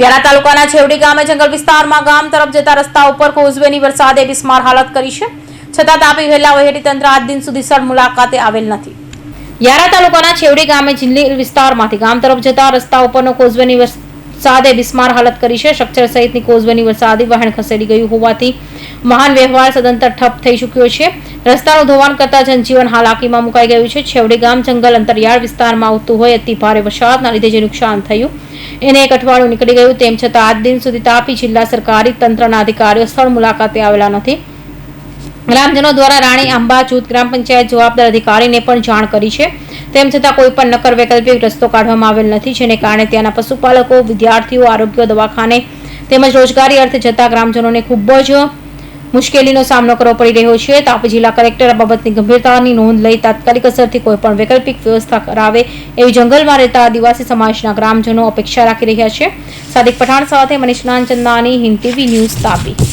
વ્યારા તાલુકાના છેવડી ગામે જંગલ વિસ્તારમાં ગામ તરફ જતા રસ્તા ઉપર કોઝવેની વરસાદે બિસ્માર હાલત કરી છે. છતાં તાપી વહેલા વહેટી તંત્ર આજ દિન સુધી સર મુલાકાતે આવેલ નથી. યારા તાલુકાના છેવડી ગામે જિલ્લી વિસ્તારમાંથી ગામ તરફ જતા રસ્તા ઉપરનો કોઝવેની વરસાદે બિસ્માર હાલત કરી છે. સ્ટ્રક્ચર સહિતની કોઝવેની વરસાદી વહેણ ખસેડી ગયું હોવાથી મહાન વ્યવહાર સદંતર ઠપ થઈ ચૂક્યો છે. રસ્તાનું ધોવાણ કરતા જનજીવન હાલાકીમાં મુકાઈ ગયું છે. છેવડી ગામ જંગલ અંતરિયાળ વિસ્તારમાં આવતું હોય અતિ ભારે વરસાદના લીધે જે નુકસાન થયું. એને એક અઠવાડિયું નીકળી ગયું, તેમ છતાં આજ દિન સુધી તાપી જિલ્લા સરકારી તંત્રના અધિકારીઓ સ્થળ મુલાકાતે આવેલા નથી. ગ્રામજનો દ્વારા રાણી આંબા જૂથ ગ્રામ પંચાયત જવાબદાર અધિકારીને પણ જાણ કરી છે. તેમ છતાં કોઈ પણ નકર વૈકલ્પિક રસ્તો કાઢવામાં આવેલ નથી, જેને કારણે ત્યાંના પશુપાલકો, વિદ્યાર્થીઓ, આરોગ્ય દવાખાને તેમજ રોજગારી અર્થે જતા ગ્રામજનોને ખૂબ જ મુશ્કેલીનો સામનો કરવો પડી રહ્યો છે. તાપી જિલ્લા કલેક્ટર આ બાબતની ગંભીરતાની નોંધ લઈ તાત્કાલિક અસરથી કોઈ પણ વૈકલ્પિક વ્યવસ્થા કરાવે એવી જંગલમાં રહેતા આદિવાસી સમાજના ગ્રામજનો અપેક્ષા રાખી રહ્યા છે. સાદિક પઠાણ સાથે મનીષ નાનચંદાની હિન્દ ટીવી ન્યૂઝ તાપી.